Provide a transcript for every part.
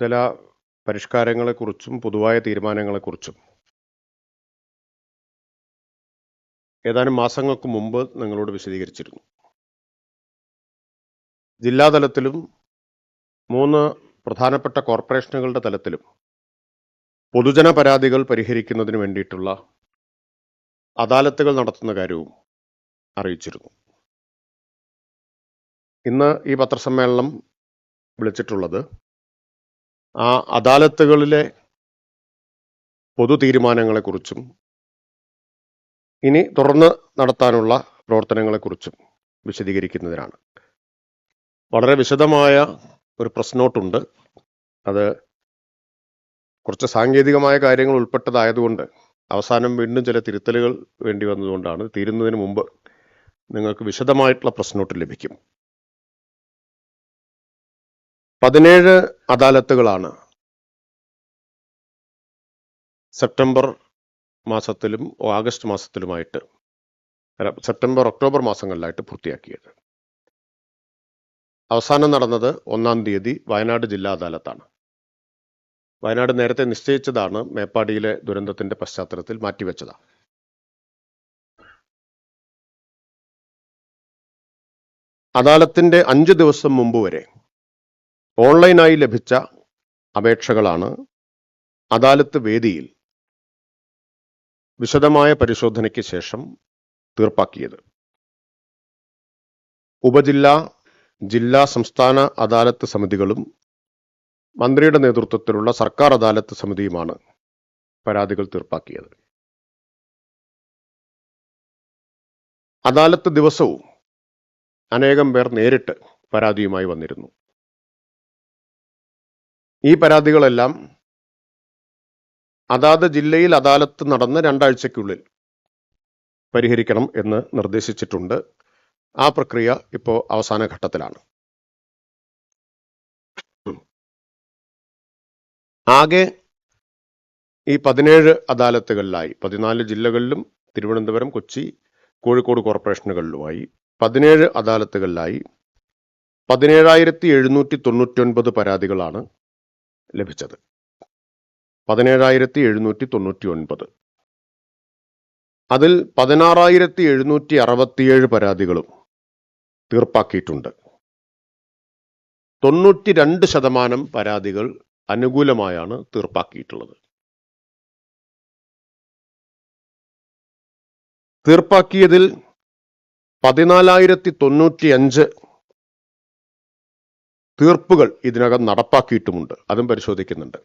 ചില പരിഷ്കാരങ്ങളെക്കുറിച്ചും പൊതുവായ തീരുമാനങ്ങളെക്കുറിച്ചും. ഏതാനും മാസങ്ങൾക്ക് മുമ്പ് നിങ്ങളോട് വിശദീകരിച്ചിരുന്നു. ജില്ലാതലത്തിലും മൂന്ന് പ്രധാനപ്പെട്ട കോർപ്പറേഷനുകളുടെ തലത്തിലും പൊതുജന പരാതികൾ പരിഹരിക്കുന്നതിന് വേണ്ടിയിട്ടുള്ള അദാലത്തുകൾ നടത്തുന്ന കാര്യവും അറിയിച്ചിരുന്നു. ഇന്ന് ഈ പത്രസമ്മേളനം വിളിച്ചിട്ടുള്ളത് ആ അദാലത്തുകളിലെ പൊതു തീരുമാനങ്ങളെക്കുറിച്ചും ഇനി തുടർന്ന് നടത്താനുള്ള പ്രവർത്തനങ്ങളെക്കുറിച്ചും വിശദീകരിക്കുന്നതിനാണ്. വളരെ വിശദമായ ഒരു പ്രസ് നോട്ടുണ്ട് അത് കുറച്ച് സാങ്കേതികമായ കാര്യങ്ങൾ ഉൾപ്പെട്ടതായതുകൊണ്ട് അവസാനം വീണ്ടും ചില തിരുത്തലുകൾ വേണ്ടി വന്നതുകൊണ്ടാണ്. തീരുന്നതിന് മുമ്പ് നിങ്ങൾക്ക് വിശദമായിട്ടുള്ള പ്രസ് നോട്ട് ലഭിക്കും. പതിനേഴ് അദാലത്തുകളാണ്. സെപ്റ്റംബർ മാസത്തിലും ഓഗസ്റ്റ് മാസത്തിലുമായിട്ട് സെപ്റ്റംബർ ഒക്ടോബർ മാസങ്ങളിലായിട്ട് പൂർത്തിയാക്കിയത്. അവസാനം നടന്നത് ഒന്നാം തീയതി വയനാട് ജില്ലാ അദാലത്താണ്. വയനാട് നേരത്തെ നിശ്ചയിച്ചതാണ് മേപ്പാടിയിലെ ദുരന്തത്തിന്റെ പശ്ചാത്തലത്തിൽ മാറ്റിവെച്ചതാണ്. അദാലത്തിന്റെ അഞ്ച് ദിവസം മുമ്പ് വരെ ഓൺലൈനായി ലഭിച്ച അപേക്ഷകളാണ് അദാലത്ത് വേദിയിൽ വിശദമായ പരിശോധനയ്ക്ക് ശേഷം തീർപ്പാക്കിയത്. ഉപജില്ലാ ജില്ലാ സംസ്ഥാന അദാലത്ത് സമിതികളും മന്ത്രിയുടെ നേതൃത്വത്തിലുള്ള സർക്കാർ അദാലത്ത് സമിതിയുമാണ് പരാതികൾ തീർപ്പാക്കിയത്. അദാലത്ത് ദിവസവും അനേകം പേർ നേരിട്ട് പരാതിയുമായി വന്നിരുന്നു. ഈ പരാതികളെല്ലാം അതാത് ജില്ലയിൽ അദാലത്ത് നടന്ന് രണ്ടാഴ്ചയ്ക്കുള്ളിൽ പരിഹരിക്കണം എന്ന് നിർദ്ദേശിച്ചിട്ടുണ്ട്. ആ പ്രക്രിയ ഇപ്പോൾ അവസാന ഘട്ടത്തിലാണ്. ആകെ ഈ പതിനേഴ് അദാലത്തുകളിലായി പതിനാല് ജില്ലകളിലും തിരുവനന്തപുരം കൊച്ചി കോഴിക്കോട് കോർപ്പറേഷനുകളിലുമായി പതിനേഴ് അദാലത്തുകളിലായി പതിനേഴായിരത്തി എഴുന്നൂറ്റി തൊണ്ണൂറ്റി ഒൻപത് പരാതികളാണ് ലഭിച്ചത്. പതിനേഴായിരത്തി എഴുന്നൂറ്റി തൊണ്ണൂറ്റി ഒൻപത് അതിൽ പതിനാറായിരത്തി എഴുന്നൂറ്റി അറുപത്തിയേഴ് പരാതികളും തീർപ്പാക്കിയിട്ടുണ്ട്. തൊണ്ണൂറ്റി രണ്ട് ശതമാനം പരാതികൾ അനുകൂലമായാണ് തീർപ്പാക്കിയിട്ടുള്ളത്. തീർപ്പാക്കിയതിൽ പതിനാലായിരത്തി തൊണ്ണൂറ്റി അഞ്ച് തീർപ്പുകൾ ഇതിനകം നടപ്പാക്കിയിട്ടുമുണ്ട്. അതും പരിശോധിക്കുന്നുണ്ട്.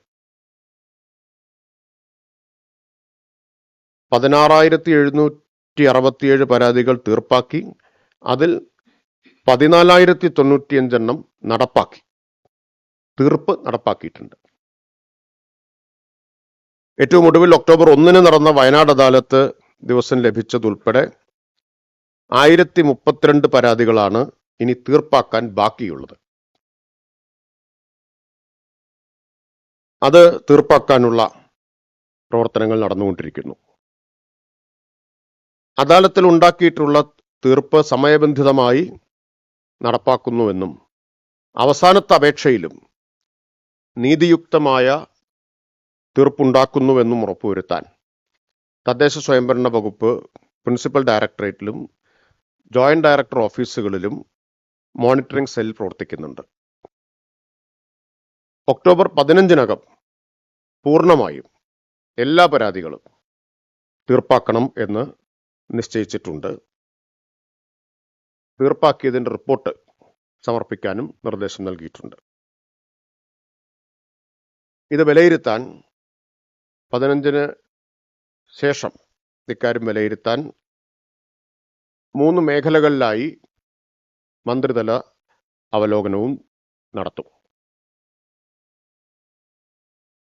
പതിനാറായിരത്തി എഴുന്നൂറ്റി അറുപത്തിയേഴ് പരാതികൾ തീർപ്പാക്കി. അതിൽ പതിനാലായിരത്തി തൊണ്ണൂറ്റിയഞ്ചെണ്ണം നടപ്പാക്കി. തീർപ്പ് നടപ്പാക്കിയിട്ടുണ്ട്. ഏറ്റവും ഒടുവിൽ ഒക്ടോബർ ഒന്നിന് നടന്ന വയനാട് അദാലത്ത് ദിവസം ലഭിച്ചതുൾപ്പെടെ ആയിരത്തി മുപ്പത്തിരണ്ട് പരാതികളാണ് ഇനി തീർപ്പാക്കാൻ ബാക്കിയുള്ളത്. അത് തീർപ്പാക്കാനുള്ള പ്രവർത്തനങ്ങൾ നടന്നുകൊണ്ടിരിക്കുന്നു. അദാലത്തിൽ ഉണ്ടാക്കിയിട്ടുള്ള തീർപ്പ് സമയബന്ധിതമായി നടപ്പാക്കുന്നുവെന്നും അവസാനത്തെ അപേക്ഷയിലും നീതിയുക്തമായ തീർപ്പുണ്ടാക്കുന്നുവെന്നും ഉറപ്പുവരുത്താൻ തദ്ദേശ സ്വയംഭരണ വകുപ്പ് പ്രിൻസിപ്പൽ ഡയറക്ടറേറ്റിലും ജോയിന്റ് ഡയറക്ടർ ഓഫീസുകളിലും മോണിറ്ററിംഗ് സെൽ പ്രവർത്തിക്കുന്നുണ്ട്. ഒക്ടോബർ പതിനഞ്ചിനകം പൂർണമായും എല്ലാ പരാതികളും തീർപ്പാക്കണം എന്ന് നിശ്ചയിച്ചിട്ടുണ്ട്. തീർപ്പാക്കിയതിന്റെ റിപ്പോർട്ട് സമർപ്പിക്കാനും നിർദ്ദേശം നൽകിയിട്ടുണ്ട്. ഇത് വിലയിരുത്താൻ പതിനഞ്ചിന് ശേഷം ഇക്കാര്യം വിലയിരുത്താൻ മൂന്ന് മേഖലകളിലായി മന്ത്രിതല അവലോകനവും നടത്തും.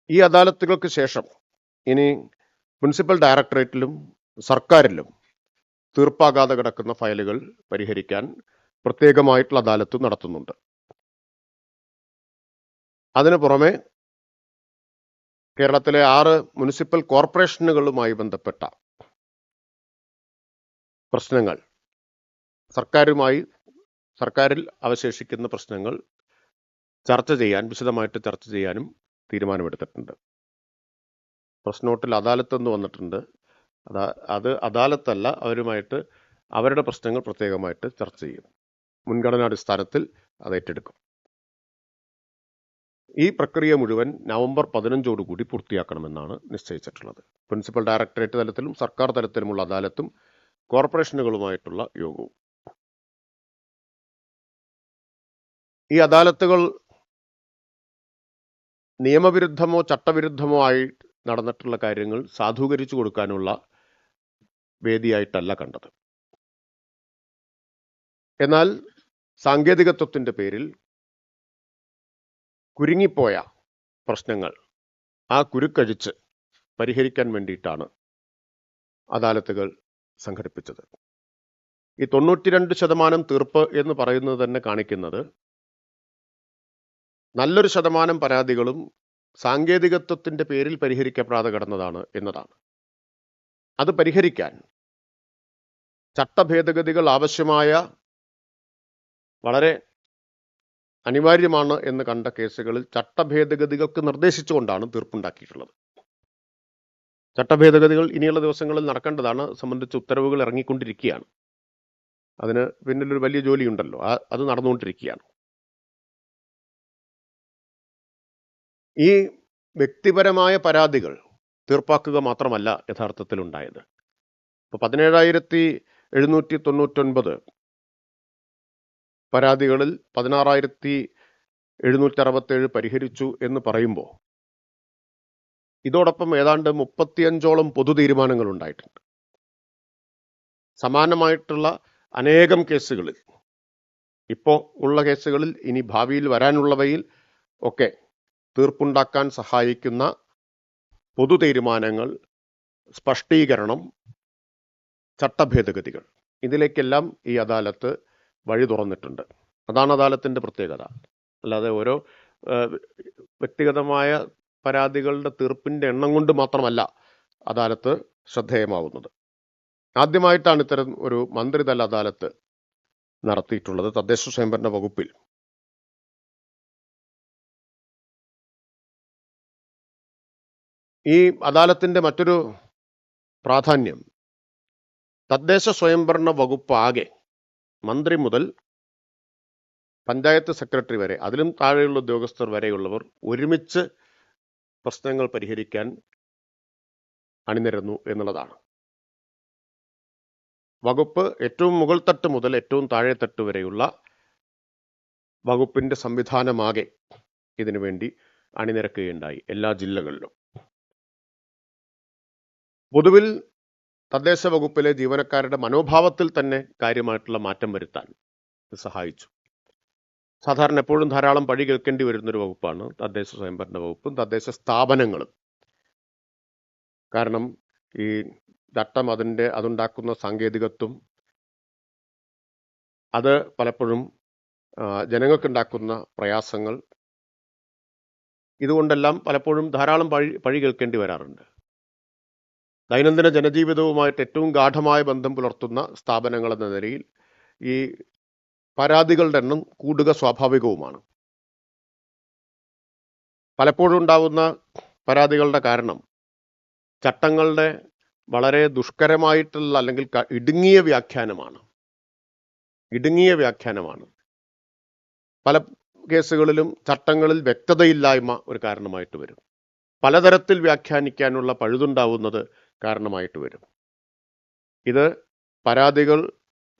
ഈ അദാലത്തുകൾക്ക് ശേഷം ഇനി മുനിസിപ്പൽ ഡയറക്ടറേറ്റിലും സർക്കാരിലും തീർപ്പാകാതെ കിടക്കുന്ന ഫയലുകൾ പരിഹരിക്കാൻ പ്രത്യേകമായിട്ടുള്ള അദാലത്ത് നടത്തുന്നുണ്ട്. അതിനു പുറമെ കേരളത്തിലെ ആറ് മുനിസിപ്പൽ കോർപ്പറേഷനുകളുമായി ബന്ധപ്പെട്ട പ്രശ്നങ്ങൾ സർക്കാരുമായി സർക്കാരിൽ അവശേഷിക്കുന്ന പ്രശ്നങ്ങൾ ചർച്ച ചെയ്യാൻ വിശദമായിട്ട് ചർച്ച ചെയ്യാനും തീരുമാനമെടുത്തിട്ടുണ്ട്. പ്രസ് നോട്ടിൽ അദാലത്ത് എന്ന് വന്നിട്ടുണ്ട്. അതാ അത് അദാലത്തല്ല അവരുമായിട്ട് അവരുടെ പ്രശ്നങ്ങൾ പ്രത്യേകമായിട്ട് ചർച്ച ചെയ്യും. മുൻഗണനാടിസ്ഥാനത്തിൽ അത് ഏറ്റെടുക്കും. ഈ പ്രക്രിയ മുഴുവൻ നവംബർ പതിനഞ്ചോടുകൂടി പൂർത്തിയാക്കണമെന്നാണ് നിശ്ചയിച്ചിട്ടുള്ളത്. പ്രിൻസിപ്പൽ ഡയറക്ടറേറ്റ് തലത്തിലും സർക്കാർ തലത്തിലുമുള്ള അദാലത്തും കോർപ്പറേഷനുകളുമായിട്ടുള്ള യോഗവും. ഈ അദാലത്തുകൾ നിയമവിരുദ്ധമോ ചട്ടവിരുദ്ധമോ ആയി നടന്നിട്ടുള്ള കാര്യങ്ങൾ സാധൂകരിച്ചു കൊടുക്കാനുള്ള വേദിയായിട്ടല്ല കണ്ടത്. എന്നാൽ സാങ്കേതികത്വത്തിന്റെ പേരിൽ കുരുങ്ങിപ്പോയ പ്രശ്നങ്ങൾ ആ കുരുക്കഴിച്ച് പരിഹരിക്കാൻ വേണ്ടിയിട്ടാണ് അദാലത്തുകൾ സംഘടിപ്പിച്ചത്. ഈ തൊണ്ണൂറ്റിരണ്ട് ശതമാനം തീർപ്പ് എന്ന് പറയുന്നത് തന്നെ കാണിക്കുന്നത് നല്ലൊരു ശതമാനം പരാതികളും സാങ്കേതികത്വത്തിന്റെ പേരിൽ പരിഹരിക്കപ്പെടാതെ കിടന്നതാണ് എന്നതാണ്. അത് പരിഹരിക്കാൻ ചട്ടഭേദഗതികൾ ആവശ്യമായ വളരെ അനിവാര്യമാണ് എന്ന് കണ്ട കേസുകളിൽ ചട്ടഭേദഗതികൾക്ക് നിർദ്ദേശിച്ചുകൊണ്ടാണ് തീർപ്പുണ്ടാക്കിയിട്ടുള്ളത്. ചട്ടഭേദഗതികൾ ഇനിയുള്ള ദിവസങ്ങളിൽ നടക്കേണ്ടതാണ് സംബന്ധിച്ച് ഉത്തരവുകൾ ഇറങ്ങിക്കൊണ്ടിരിക്കുകയാണ്. അതിന് പിന്നിലൊരു വലിയ ജോലിയുണ്ടല്ലോ. അത് നടന്നുകൊണ്ടിരിക്കുകയാണ്. ഈ വ്യക്തിപരമായ പരാതികൾ തീർപ്പാക്കുക മാത്രമല്ല യഥാർത്ഥത്തിൽ ഉണ്ടായത് ഇപ്പോൾ പതിനേഴായിരത്തി എഴുന്നൂറ്റി തൊണ്ണൂറ്റൊൻപത് പരാതികളിൽ പതിനാറായിരത്തി എഴുന്നൂറ്റി അറുപത്തേഴ് പരിഹരിച്ചു എന്ന് പറയുമ്പോൾ ഇതോടൊപ്പം ഏതാണ്ട് മുപ്പത്തിയഞ്ചോളം പൊതു തീരുമാനങ്ങൾ ഉണ്ടായിട്ടുണ്ട്. സമാനമായിട്ടുള്ള അനേകം കേസുകളിൽ ഇപ്പോൾ ഉള്ള കേസുകളിൽ ഇനി ഭാവിയിൽ വരാനുള്ളവയിൽ ഒക്കെ തീർപ്പുണ്ടാക്കാൻ സഹായിക്കുന്ന പൊതു തീരുമാനങ്ങൾ സ്പഷ്ടീകരണം ചട്ടഭേദഗതികൾ. ഇതിലേക്കെല്ലാം ഈ അദാലത്ത് വഴി തുറന്നിട്ടുണ്ട്. അതാണ് അദാലത്തിന്റെ പ്രത്യേകത. അല്ലാതെ ഓരോ വ്യക്തിഗതമായ പരാതികളുടെ തീർപ്പിന്റെ എണ്ണം കൊണ്ട് മാത്രമല്ല അദാലത്ത് ശ്രദ്ധേയമാവുന്നത്. ആദ്യമായിട്ടാണ് ഇത്തരം ഒരു മന്ത്രിതല അദാലത്ത് നടത്തിയിട്ടുള്ളത് തദ്ദേശ സ്വയംഭരണ വകുപ്പിൽ. ഈ അദാലത്തിന്റെ മറ്റൊരു പ്രാധാന്യം. തദ്ദേശ സ്വയംഭരണ വകുപ്പ് ആകെ മന്ത്രി മുതൽ പഞ്ചായത്ത് സെക്രട്ടറി വരെ അതിലും താഴെയുള്ള ഉദ്യോഗസ്ഥർ വരെയുള്ളവർ ഒരുമിച്ച് പ്രശ്നങ്ങൾ പരിഹരിക്കാൻ അണിനിരന്നു എന്നുള്ളതാണ്. വകുപ്പ് ഏറ്റവും മുകൾ തട്ട് മുതൽ ഏറ്റവും താഴെ തട്ട് വരെയുള്ള വകുപ്പിന്റെ സംവിധാനമാകെ ഇതിനു വേണ്ടി അണിനിരക്കുകയുണ്ടായി എല്ലാ ജില്ലകളിലും. പൊതുവിൽ തദ്ദേശ വകുപ്പിലെ ജീവനക്കാരുടെ മനോഭാവത്തിൽ തന്നെ കാര്യമായിട്ടുള്ള മാറ്റം വരുത്താൻ സഹായിച്ചു. സാധാരണ എപ്പോഴും ധാരാളം പഴി കേൾക്കേണ്ടി വരുന്നൊരു വകുപ്പാണ് തദ്ദേശ സ്വയംഭരണ വകുപ്പും തദ്ദേശ സ്ഥാപനങ്ങളും. കാരണം ഈ ചട്ടം അതിന്റെ അതുണ്ടാക്കുന്ന സാങ്കേതികത്വം അത് പലപ്പോഴും ജനങ്ങൾക്കുണ്ടാക്കുന്ന പ്രയാസങ്ങൾ. ഇതുകൊണ്ടെല്ലാം പലപ്പോഴും ധാരാളം പഴി പഴി കേൾക്കേണ്ടി വരാറുണ്ട്. ദൈനംദിന ജനജീവിതവുമായിട്ട് ഏറ്റവും ഗാഠമായ ബന്ധം പുലർത്തുന്ന സ്ഥാപനങ്ങൾ എന്ന നിലയിൽ ഈ പരാതികളുടെ എണ്ണം കൂടുക സ്വാഭാവികവുമാണ്. പലപ്പോഴും ഉണ്ടാവുന്ന പരാതികളുടെ കാരണം ചട്ടങ്ങളുടെ വളരെ ദുഷ്കരമായിട്ടുള്ള അല്ലെങ്കിൽ ഇടുങ്ങിയ വ്യാഖ്യാനമാണ്. ഇടുങ്ങിയ വ്യാഖ്യാനമാണ്. പല കേസുകളിലും ചട്ടങ്ങളിൽ വ്യക്തതയില്ലായ്മ ഒരു കാരണമായിട്ട് വരും. പലതരത്തിൽ വ്യാഖ്യാനിക്കാനുള്ള പഴുതുണ്ടാവുന്നത് കാരണമായിട്ട് വരും. ഇത് പരാതികൾ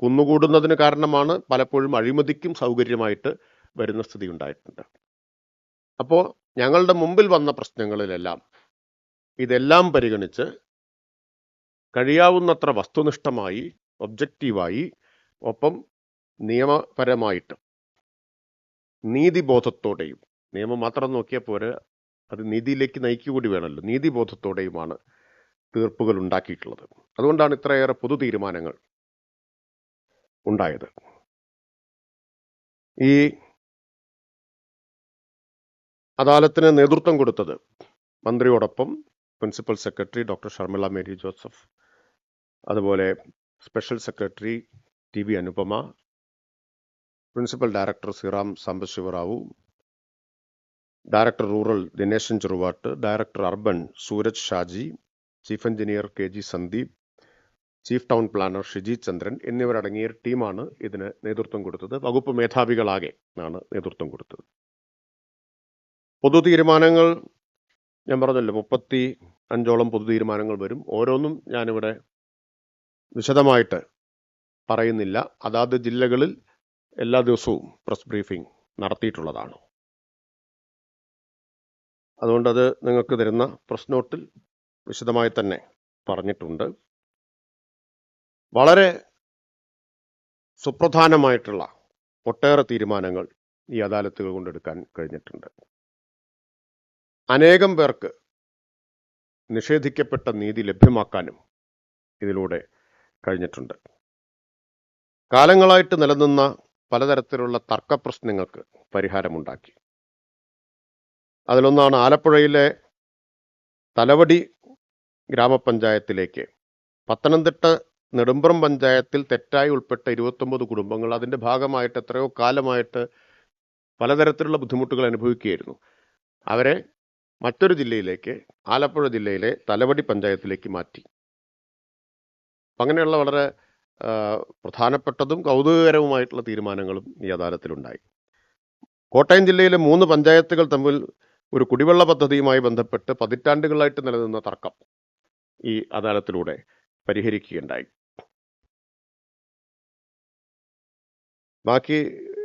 കുന്നുകൂടുന്നതിന് കാരണമാണ് പലപ്പോഴും അഴിമതിക്കും സൗകര്യമായിട്ട് വരുന്ന സ്ഥിതി ഉണ്ടായിട്ടുണ്ട്. അപ്പോൾ ഞങ്ങളുടെ മുമ്പിൽ വന്ന പ്രശ്നങ്ങളിലെല്ലാം ഇതെല്ലാം പരിഗണിച്ച് കഴിയാവുന്നത്ര വസ്തുനിഷ്ഠമായി ഒബ്ജക്റ്റീവായി ഒപ്പം നിയമപരമായിട്ട് നീതിബോധത്തോടെയും നിയമം മാത്രം നോക്കിയാൽ പോരെ അത് നീതിയിലേക്ക് നയിക്കുകൂടി വേണമല്ലോ നീതിബോധത്തോടെയുമാണ് തീർപ്പുകൾ ഉണ്ടാക്കിയിട്ടുള്ളത്. അതുകൊണ്ടാണ് ഇത്രയേറെ പൊതു തീരുമാനങ്ങൾ ഉണ്ടായത്. ഈ അദാലത്തിന് നേതൃത്വം കൊടുത്തത് മന്ത്രിയോടൊപ്പം principal secretary doctor Sharmila Mary Joseph അതുപോലെ special secretary T V Anupama principal director Seeram Sambasivarao director rural Dineshan Cheruvattu director urban Sooraj Shaji chief engineer K G Sandeep chief town planner Shiji Chandran എന്നിവരടങ്ങിയ ടീമാണ് ഇതിന് നേതൃത്വം കൊടുത്തത്. വകുപ്പ് മേധാവികളാകെ ആണ് നേതൃത്വം കൊടുത്തത്. പൊതു തീരുമാനങ്ങൾ ഞാൻ പറഞ്ഞല്ലോ മുപ്പത്തി അഞ്ചോളം പൊതു തീരുമാനങ്ങൾ വരും. ഓരോന്നും ഞാനിവിടെ വിശദമായിട്ട് പറയുന്നില്ല. അതാത് ജില്ലകളിൽ എല്ലാ ദിവസവും പ്രസ് ബ്രീഫിംഗ് നടത്തിയിട്ടുള്ളതാണ്. അതുകൊണ്ടത് നിങ്ങൾക്ക് തരുന്ന പ്രസ് നോട്ടിൽ വിശദമായി തന്നെ പറഞ്ഞിട്ടുണ്ട്. വളരെ സുപ്രധാനമായിട്ടുള്ള ഒട്ടേറെ തീരുമാനങ്ങൾ ഈ അദാലത്തുകൾ കൊണ്ടെടുക്കാൻ കഴിഞ്ഞിട്ടുണ്ട്. അനേകം പേർക്ക് നിഷേധിക്കപ്പെട്ട നീതി ലഭ്യമാക്കാനും ഇതിലൂടെ കഴിഞ്ഞിട്ടുണ്ട്. കാലങ്ങളായിട്ട് നിലനിന്ന പലതരത്തിലുള്ള തർക്ക പ്രശ്നങ്ങൾക്ക് പരിഹാരമുണ്ടാക്കി. അതിലൊന്നാണ് ആലപ്പുഴയിലെ തലവടി ഗ്രാമപഞ്ചായത്തിലേക്ക്. പത്തനംതിട്ട നെടുമ്പ്രം പഞ്ചായത്തിൽ തെറ്റായി ഉൾപ്പെട്ട ഇരുപത്തൊമ്പത് കുടുംബങ്ങൾ അതിന്റെ ഭാഗമായിട്ട് എത്രയോ കാലമായിട്ട് പലതരത്തിലുള്ള ബുദ്ധിമുട്ടുകൾ അനുഭവിക്കുകയായിരുന്നു. അവരെ മറ്റൊരു ജില്ലയിലേക്ക് ആലപ്പുഴ ജില്ലയിലെ തലവടി പഞ്ചായത്തിലേക്ക് മാറ്റി. അങ്ങനെയുള്ള വളരെ പ്രധാനപ്പെട്ടതും കൗതുകകരവുമായിട്ടുള്ള തീരുമാനങ്ങളും ഈ അദാലത്തിലുണ്ടായി. കോട്ടയം ജില്ലയിലെ മൂന്ന് പഞ്ചായത്തുകൾ തമ്മിൽ ഒരു കുടിവെള്ള പദ്ധതിയുമായി ബന്ധപ്പെട്ട് പതിറ്റാണ്ടുകളായിട്ട് നിലനിന്ന തർക്കം. ഈ അദാലത്തിലൂടെ പരിഹരിക്കുകയുണ്ടായി. ബാക്കി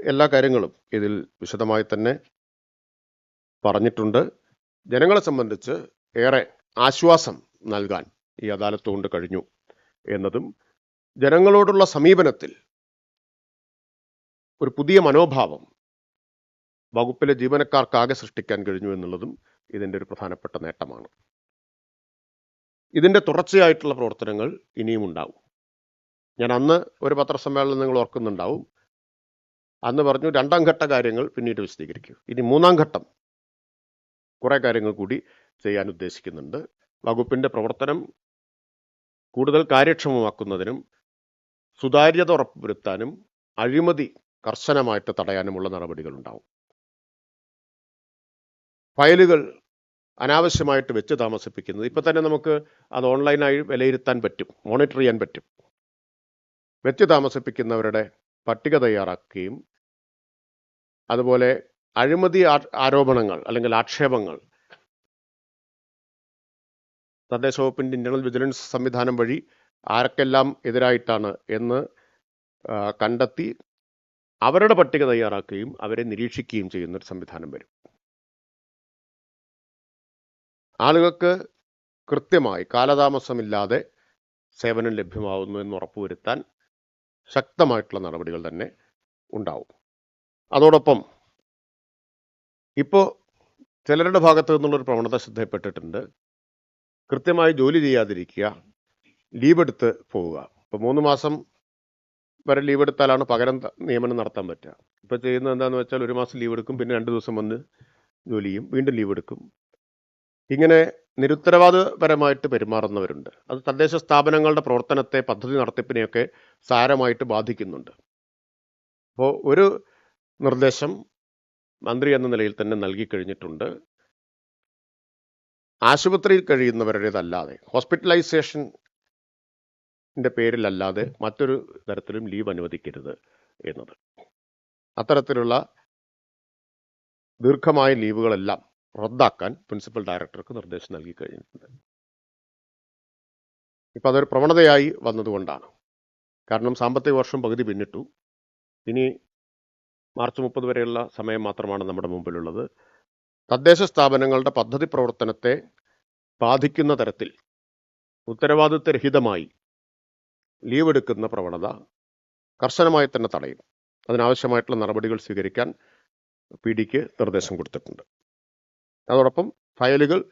എല്ലാ കാര്യങ്ങളും ഇതിൽ വിശദമായി തന്നെ പറഞ്ഞിട്ടുണ്ട്. ജനങ്ങളെ സംബന്ധിച്ച് ഏറെ ആശ്വാസം നൽകാൻ ഈ അദാലത്ത് കൊണ്ട് കഴിഞ്ഞു എന്നതും ജനങ്ങളോടുള്ള സമീപനത്തിൽ ഒരു പുതിയ മനോഭാവം വകുപ്പിലെ ജീവനക്കാർക്കാകെ സൃഷ്ടിക്കാൻ കഴിഞ്ഞു എന്നുള്ളതും ഇതിന്റെ ഒരു പ്രധാനപ്പെട്ട നേട്ടമാണ്. ഇതിന്റെ തുടർച്ചയായിട്ടുള്ള പ്രവർത്തനങ്ങൾ ഇനിയും ഉണ്ടാവും. ഞാൻ അന്ന് ഒരു പത്രസമ്മേളനം നിങ്ങൾ ഓർക്കുന്നുണ്ടാവും. അന്ന് പറഞ്ഞു രണ്ടാം ഘട്ട കാര്യങ്ങൾ പിന്നീട് വിശദീകരിക്കും. ഇനി മൂന്നാം ഘട്ടം കുറേ കാര്യങ്ങൾ കൂടി ചെയ്യാൻ ഉദ്ദേശിക്കുന്നുണ്ട്. വകുപ്പിന്റെ പ്രവർത്തനം കൂടുതൽ കാര്യക്ഷമമാക്കുന്നതിനും സുതാര്യത ഉറപ്പുവരുത്താനും അഴിമതി കർശനമായിട്ട് തടയാനുമുള്ള നടപടികളുണ്ടാവും. ഫയലുകൾ അനാവശ്യമായിട്ട് വെച്ച് താമസിപ്പിക്കുന്നത്. ഇപ്പം തന്നെ നമുക്ക് അത് ഓൺലൈനായി വിലയിരുത്താൻ പറ്റും. മോണിറ്റർ ചെയ്യാൻ പറ്റും. വെച്ച് താമസിപ്പിക്കുന്നവരുടെ പട്ടിക തയ്യാറാക്കുകയും അതുപോലെ അഴിമതി ആരോപണങ്ങൾ അല്ലെങ്കിൽ ആക്ഷേപങ്ങൾ തദ്ദേശ വകുപ്പിന്റെ ഇന്റർണൽ വിജിലൻസ് സംവിധാനം വഴി ആർക്കെല്ലാം എതിരായിട്ടാണ് എന്ന് കണ്ടെത്തി അവരുടെ പട്ടിക തയ്യാറാക്കുകയും അവരെ നിരീക്ഷിക്കുകയും ചെയ്യുന്ന ഒരു സംവിധാനം വരും. ആളുകൾക്ക് കൃത്യമായി കാലതാമസമില്ലാതെ സേവനം ലഭ്യമാവുന്നു എന്ന് ഉറപ്പുവരുത്താൻ ശക്തമായിട്ടുള്ള നടപടികൾ തന്നെ ഉണ്ടാവും. അതോടൊപ്പം ഇപ്പോൾ ചിലരുടെ ഭാഗത്തു നിന്നുള്ളൊരു പ്രവണത ശ്രദ്ധയിൽപ്പെട്ടിട്ടുണ്ട് കൃത്യമായി ജോലി ചെയ്യാതിരിക്കുക ലീവ് എടുത്ത് പോവുക. ഇപ്പോൾ മൂന്ന് മാസം വരെ ലീവ് എടുത്താലാണ് പകരം നിയമനം നടത്താൻ പറ്റുക. ഇപ്പോൾ ചെയ്യുന്നത് എന്താണെന്ന് വെച്ചാൽ ഒരു മാസം ലീവ് എടുക്കും പിന്നെ രണ്ട് ദിവസം വന്ന് ജോലി ചെയ്യും വീണ്ടും ലീവ് എടുക്കും. ഇങ്ങനെ നിരുത്തരവാദപരമായിട്ട് പെരുമാറുന്നവരുണ്ട്. അത് തദ്ദേശ സ്ഥാപനങ്ങളുടെ പ്രവർത്തനത്തെ പദ്ധതി നടത്തിപ്പിനെയൊക്കെ സാരമായിട്ട് ബാധിക്കുന്നുണ്ട്. അപ്പോൾ ഒരു നിർദ്ദേശം മന്ത്രി എന്ന നിലയിൽ തന്നെ നൽകി കഴിഞ്ഞിട്ടുണ്ട്. ആശുപത്രിയിൽ കഴിയുന്നവരുടേതല്ലാതെ ഹോസ്പിറ്റലൈസേഷന്റെ പേരിലല്ലാതെ മറ്റൊരു തരത്തിലും ലീവ് അനുവദിക്കരുത് എന്നത്. അത്തരത്തിലുള്ള ദീർഘമായ ലീവുകളെല്ലാം റദ്ദാക്കാൻ പ്രിൻസിപ്പൽ ഡയറക്ടർക്ക് നിർദ്ദേശം നൽകി കഴിഞ്ഞിട്ടുണ്ട്. ഇപ്പം അതൊരു പ്രവണതയായി വന്നതുകൊണ്ടാണ്. കാരണം സാമ്പത്തിക വർഷം പകുതി പിന്നിട്ടു. ഇനി മാർച്ച് മുപ്പത് വരെയുള്ള സമയം മാത്രമാണ് നമ്മുടെ മുമ്പിലുള്ളത്. തദ്ദേശ സ്ഥാപനങ്ങളുടെ പദ്ധതി പ്രവർത്തനത്തെ ബാധിക്കുന്ന തരത്തിൽ ഉത്തരവാദിത്വരഹിതമായി ലീവ് എടുക്കുന്ന പ്രവണത കർശനമായി തന്നെ തടയും. അതിനാവശ്യമായിട്ടുള്ള നടപടികൾ സ്വീകരിക്കാൻ പി ഡിക്ക് നിർദ്ദേശം കൊടുത്തിട്ടുണ്ട്. അതോടൊപ്പം ഫയലുകൾ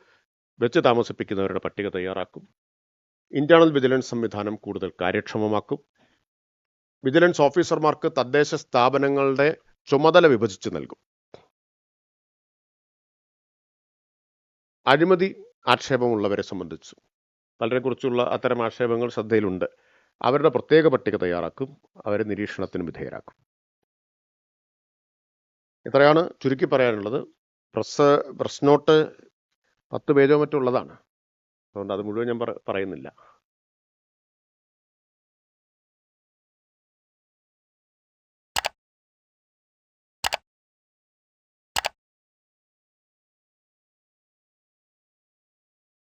വെച്ച് താമസിപ്പിക്കുന്നവരുടെ പട്ടിക തയ്യാറാക്കും. ഇന്റേണൽ വിജിലൻസ് സംവിധാനം കൂടുതൽ കാര്യക്ഷമമാക്കും. വിജിലൻസ് ഓഫീസർമാർക്ക് തദ്ദേശ സ്ഥാപനങ്ങളുടെ ചുമതല വിഭജിച്ച് നൽകും. അഴിമതി ആക്ഷേപമുള്ളവരെ സംബന്ധിച്ചു പലരെക്കുറിച്ചുള്ള അത്തരം ആക്ഷേപങ്ങൾ ശ്രദ്ധയിലുണ്ട്. അവരുടെ പ്രത്യേക പട്ടിക തയ്യാറാക്കും. അവരെ നിരീക്ഷണത്തിന് വിധേയരാക്കും. ഇത്രയാണ് ചുരുക്കി പറയാനുള്ളത്. പ്രസ് പ്രസ് നോട്ട് പത്ത് പേജോ മറ്റോ ഉള്ളതാണ്. അതുകൊണ്ട് അത് മുഴുവൻ ഞാൻ പറ- പറയുന്നില്ല.